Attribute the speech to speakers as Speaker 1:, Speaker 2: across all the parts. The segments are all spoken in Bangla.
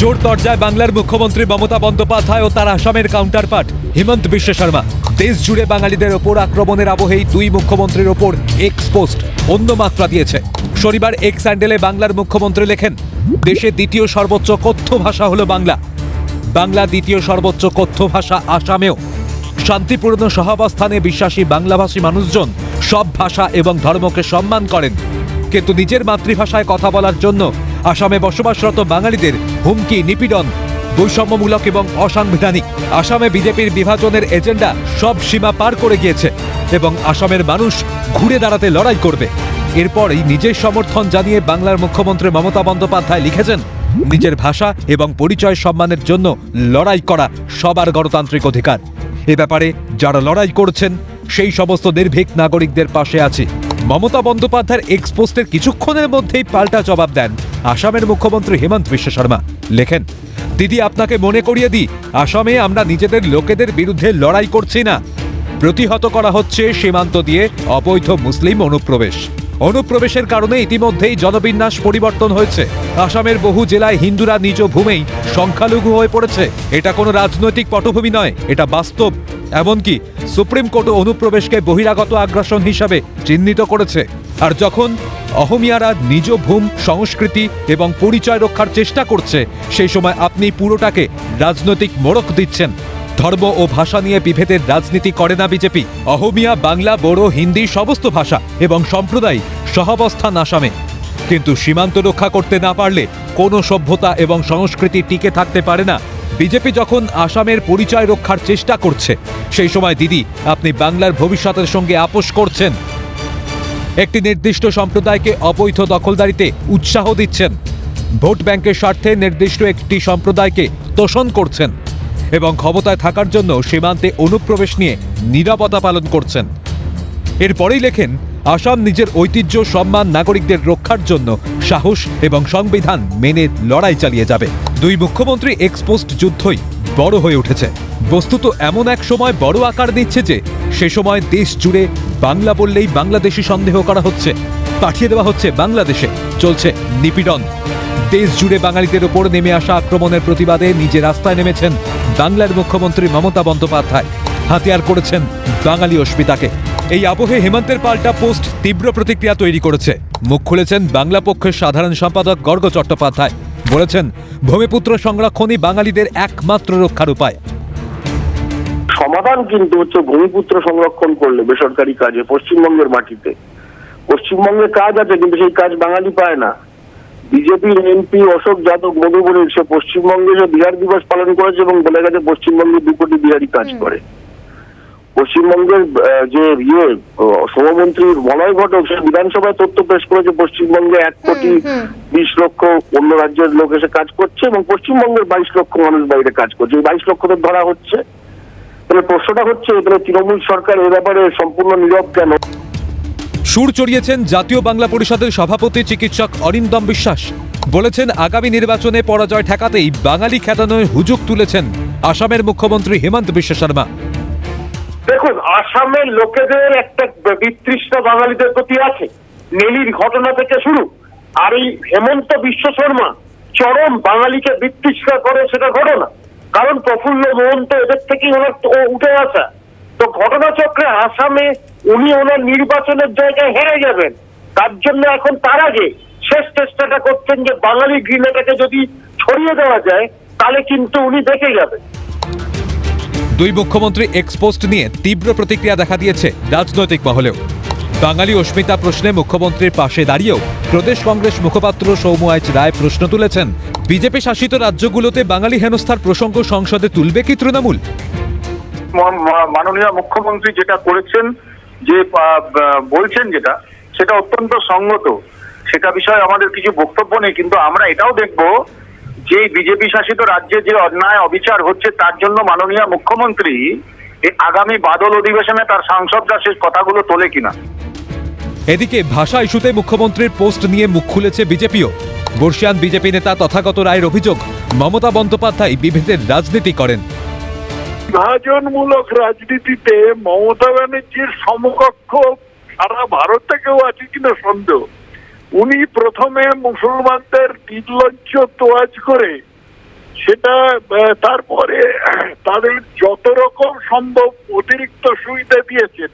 Speaker 1: জোর দরজায় বাংলার মুখ্যমন্ত্রী মমতা বন্দ্যোপাধ্যায় ও তার আসামের কাউন্টারপার্ট হিমন্ত বিশ্ব শর্মা। দেশ জুড়ে বাঙালিদের ওপর আক্রমণের আবহেই দুই মুখ্যমন্ত্রীর ওপর এক্স পোস্ট অন্য মাত্রা দিয়েছে। শনিবার এক্স স্যান্ডেলে বাংলার মুখ্যমন্ত্রী লেখেন, দেশে দ্বিতীয় সর্বোচ্চ কথ্য ভাষা হলো বাংলা। বাংলা দ্বিতীয় সর্বোচ্চ কথ্য ভাষা আসামেও। শান্তিপূর্ণ সহাবস্থানে বিশ্বাসী বাংলাভাষী মানুষজন সব ভাষা এবং ধর্মকে সম্মান করেন। কিন্তু নিজের মাতৃভাষায় কথা বলার জন্য আসামে বসবাসরত বাঙালিদের হুমকি, নিপীড়ন, বৈষম্যমূলক এবং অসাংবিধানিক। আসামে বিজেপির বিভাজনের এজেন্ডা সব সীমা পার করে গিয়েছে এবং আসামের মানুষ ঘুরে দাঁড়াতে লড়াই করবে। এরপরই নিজের সমর্থন জানিয়ে বাংলার মুখ্যমন্ত্রী মমতা বন্দ্যোপাধ্যায় লিখেছেন, নিজের ভাষা এবং পরিচয় সম্মানের জন্য লড়াই করা সবার গণতান্ত্রিক অধিকার। এ ব্যাপারে যারা লড়াই করছেন, সেই সমস্ত নির্ভীক নাগরিকদের পাশে আছি। মমতা বন্দ্যোপাধ্যায়ের এক্সপোস্টের কিছুক্ষণের মধ্যেই পাল্টা জবাব দেন আসামের মুখ্যমন্ত্রী হেমন্ত বিশ্ব শর্মা। লেখেন, দিদি, আপনাকে মনে করিয়ে দিই, আসামে আমরা নিজেদের লোকেদের বিরুদ্ধে লড়াই করছি না। প্রতিহত করা হচ্ছে সীমান্ত দিয়ে অবৈধ মুসলিম অনুপ্রবেশ। অনুপ্রবেশের কারণে ইতিমধ্যেই জনবিন্যাস পরিবর্তন হয়েছে। আসামের বহু জেলায় হিন্দুরা নিজ ভূমেই সংখ্যালঘু হয়ে পড়েছে। এটা কোনো রাজনৈতিক পটভূমি নয়, এটা বাস্তব। এমনকি সুপ্রিম কোর্ট অনুপ্রবেশকে বহিরাগত আগ্রাসন হিসাবে চিহ্নিত করেছে। আর যখন অহমিয়ারা নিজ ভূম, সংস্কৃতি এবং পরিচয় রক্ষার চেষ্টা করছে, সেই সময় আপনি পুরোটাকে রাজনৈতিক মোড়ক দিচ্ছেন। ধর্ম ও ভাষা নিয়ে বিভেদের রাজনীতি করে না বিজেপি। অহমিয়া, বাংলা, বড়, হিন্দি সমস্ত ভাষা এবং সম্প্রদায় সহাবস্থান আসামে। কিন্তু সীমান্ত রক্ষা করতে না পারলে কোনো সভ্যতা এবং সংস্কৃতি টিকে থাকতে পারে না। বিজেপি যখন আসামের পরিচয় রক্ষার চেষ্টা করছে, সেই সময় দিদি, আপনি বাংলার ভবিষ্যতের সঙ্গে আপোষ করছেন। একটি নির্দিষ্ট সম্প্রদায়কে অবৈধ দখলদারিতে উৎসাহ দিচ্ছেন। ভোট ব্যাংকের স্বার্থে নির্দিষ্ট একটি সম্প্রদায়কে তোষণ করছেন। এবং ক্ষমতায় থাকার জন্য সীমান্তে অনুপ্রবেশ নিয়ে নিরাপত্তা পালন করছেন। এরপরেই লেখেন, আসাম নিজের ঐতিহ্য, সম্মান, নাগরিকদের রক্ষার জন্য সাহস এবং সংবিধান মেনে লড়াই চালিয়ে যাবে। দুই মুখ্যমন্ত্রী এক্সপোস্ট যুদ্ধই বড় হয়ে উঠেছে। বস্তুত এমন এক সময় বড় আকার নিচ্ছে যে, সে সময় দেশ জুড়ে বাংলা বললেই বাংলাদেশি সন্দেহ করা হচ্ছে। পাঠিয়ে দেওয়া হচ্ছে বাংলাদেশে। চলছে নিপীড়ন। দেশ জুড়ে বাঙালিদের ওপর নেমে আসা আক্রমণের প্রতিবাদে নিজে রাস্তায় নেমেছেন বাংলার মুখ্যমন্ত্রী মমতা বন্দ্যোপাধ্যায়। হাতিয়ার করেছেন বাঙালি অস্মিতাকে। এই আবহে হেমন্তের পাল্টা পোস্ট তীব্র প্রতিক্রিয়া তৈরি করেছে। মুখ খুলেছেন বাংলা পক্ষের সাধারণ সম্পাদক গর্গ চট্টোপাধ্যায়। বলেছেন, ভূমিপুত্র সংরক্ষণই বাঙালিদের একমাত্র রক্ষার উপায়।
Speaker 2: সমাধান কিন্তু হচ্ছে ভূমিপুত্র সংরক্ষণ করলে বেসরকারি কাজে, পশ্চিমবঙ্গের মাটিতে। পশ্চিমবঙ্গে কাজ আছে, কিন্তু সেই কাজ বাঙালি পায় না। বিজেপির এমপি অশোক যাদব মধুবনীর সে পশ্চিমবঙ্গে যে বিহার দিবস পালন করেছে এবং বলে গেছে পশ্চিমবঙ্গে দু কোটি বিহারি কাজ করে। পশ্চিমবঙ্গের যে ইয়ে শ্রমমন্ত্রী মলয় ঘটক সে বিধানসভায় তথ্য পেশ করেছে পশ্চিমবঙ্গে এক কোটি বিশ লক্ষ অন্য রাজ্যের লোক এসে কাজ করছে এবং পশ্চিমবঙ্গের বাইশ লক্ষ মানুষ বাইরে কাজ করছে। এই বাইশ লক্ষ তো ধরা হচ্ছে। তাহলে প্রশ্নটা হচ্ছে তাহলে তৃণমূল সরকার এ ব্যাপারে সম্পূর্ণ নীরব কেন?
Speaker 1: সুর চড়িয়েছেন জাতীয় বাংলা পরিষদের সভাপতি চিকিৎসক অরিন্দম বিশ্বাস। বলেছেন, আগামী নির্বাচনে পরাজয় ঠেকাতেই বাঙালি খ্যাতানোয় হুজুক তুলেছেন আসামের মুখ্যমন্ত্রী হেমন্ত বিশ্ব শর্মা।
Speaker 2: দেখুন, আসামের লোকেদের একটা বিতৃষ্ণা বাঙালিদের প্রতি আছে। নেলির ঘটনা থেকে শুরু। আর এই হেমন্ত বিশ্ব শর্মা চরম বাঙালিকে বিতৃষ্ণা করে সেটা ঘটনা। কারণ প্রফুল্ল মোহন তো এদের থেকেই ওনার উঠে আসা। তো ঘটনাচক্রে আসামে উনি ওনার নির্বাচনের জায়গায় হেরে যাবেন। তার জন্য এখন তার আগে শেষ চেষ্টাটা করছেন যে বাঙালি ঘৃণাটাকে যদি ছড়িয়ে দেওয়া যায়, তাহলে কিন্তু উনি দেখে যাবেন।
Speaker 1: দুই মুখ্যমন্ত্রী এক্সপোস্ট নিয়ে তীব্র প্রতিক্রিয়া দেখা দিয়েছে রাজনৈতিক মহলেও। বাঙালি অস্মিতা প্রশ্নে মুখ্যমন্ত্রীর পাশে দাঁড়িয়েও প্রদেশ কংগ্রেস মুখপাত্র সৌম্য আইচ রায় প্রশ্ন তুলেছেন, বিজেপি শাসিত রাজ্যগুলোতে বাঙালি হেনস্থার প্রসঙ্গ সংসদে তুলবে কি তৃণমূল?
Speaker 3: মাননীয় মুখ্যমন্ত্রী যেটা করেছেন, যে বলছেন যেটা, সেটা অত্যন্ত সঙ্গত। সেটা বিষয়ে আমাদের কিছু বক্তব্য নেই, কিন্তু আমরা এটাও দেখব যে, বিজেপি শাসিত রাজ্যে যে অন্যায় অবিচার হচ্ছে, তার জন্য মাননীয় মুখ্যমন্ত্রী আগামী বাদল অধিবেশনে তার সাংসদরা সে কথাগুলো তোলে কিনা।
Speaker 1: এদিকে ভাষা ইস্যুতে মুখ্যমন্ত্রীর পোস্ট নিয়ে মুখ খুলেছে বিজেপিও। বর্ষিয়ান বিজেপি নেতা তথাগত রায়ের অভিযোগ, মমতা বন্দ্যোপাধ্যায় বিভেদের রাজনীতি করেন।
Speaker 4: বিভাজনমূলক রাজনীতিতে মমতা ব্যানার্জির সমকক্ষ সারা ভারত থেকেও আছে কিনা সন্দেহ? উনি প্রথমে মুসলমানদের নির্লজ্জ তোয়াজ করে সেটা তারপরে তাদের যত রকম সম্ভব অতিরিক্ত সুবিধা দিয়েছেন।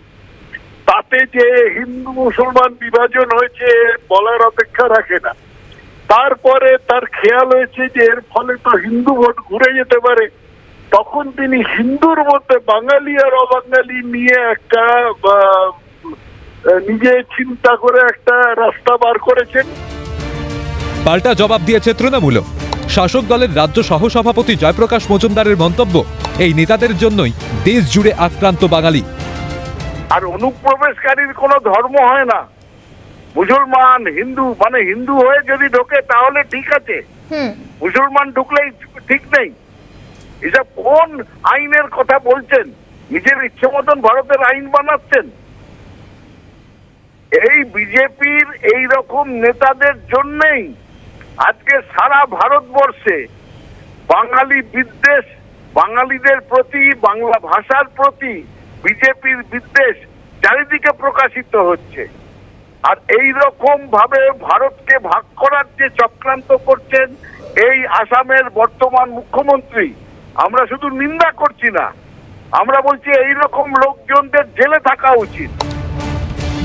Speaker 4: তাতে যে হিন্দু মুসলমান বিভাজন হয়েছে বলার অপেক্ষা রাখে না। তারপরে তার খেয়াল হয়েছে যে এর ফলে তো হিন্দু ভোট ঘুরে যেতে পারে। তখন তিনি হিন্দুর মধ্যে বাঙালি আর অবাঙালি নিয়ে একটা নিজে চিন্তা করে একটা রাস্তা বার করেছেন।
Speaker 1: পাল্টা জবাব দিয়েছে তৃণমূলও। শাসক দলের রাজ্য সহসভাপতি জয়প্রকাশ মজুমদারের মন্তব্য এই নেতাদের জন্যই দেশ জুড়ে আক্রান্ত বাঙালি।
Speaker 4: আর অনুপ্রবেশকারীর কোনো ধর্ম হয় না। মুসলমান হিন্দু মানে হিন্দু হয়ে যদি ঢোকে তাহলে ঠিক আছে। মুসলমান ঢুকলেই ঠিক নেই। এসব কোন আইনের কথা বলছেন? নিজের ইচ্ছে মতন ভারতের আইন বানাচ্ছেন? এই বিজেপির এই রকম নেতাদের জন্যেই আজকে সারা ভারতবর্ষে বাঙালি বিদ্বেষ, বাঙালিদের প্রতি, বাংলা ভাষার প্রতি বিজেপির বিদ্বেষ চারিদিকে প্রকাশিত হচ্ছে। আর এই রকম ভাবে ভারতকে ভাগ করার যে চক্রান্ত করছেন এই আসামের বর্তমান মুখ্যমন্ত্রী আমরা শুধু নিন্দা করছি না, আমরা বলছি এই রকম লোকজনদের জেলে থাকা উচিত।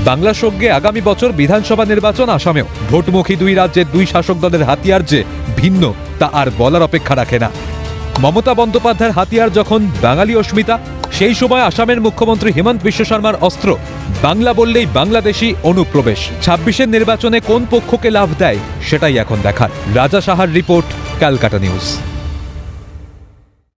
Speaker 1: বাংলা সঙ্গে আগামী বছর বিধানসভা নির্বাচন আসামেও ভোটমুখী দুই রাজ্যের দুই শাসক দলের হাতিয়ার যে ভিন্ন, তা আর বলার অপেক্ষা রাখে না। মমতা বন্দ্যোপাধ্যায়ের হাতিয়ার যখন বাঙালি অস্মিতা, সেই সময় আসামের মুখ্যমন্ত্রী হেমন্ত বিশ্ব শর্মার অস্ত্র, বাংলা বললেই বাংলাদেশি অনুপ্রবেশ। ছাব্বিশের নির্বাচনে কোন পক্ষকে লাভ দেয়, সেটাই এখন দেখার। রাজা সাহার রিপোর্ট, ক্যালকাটা নিউজ।